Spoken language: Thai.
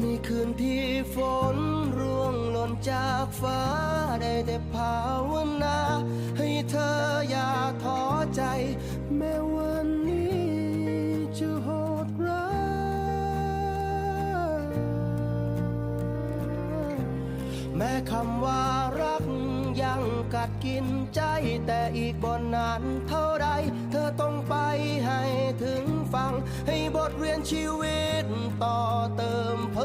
มีคืนที่ฝนร่วงหล่นจากฟ้า ได้แต่ภาวนา ให้เธออย่าท้อใจ แม้วันนี้จะโหดร้ายแม้คำว่ารักยังกัดกินใจ แต่อีกบนนานเท่าไร เธอต้องไปให้ถึงฟังให้ ทเรียนชีวิตต่อเติมพ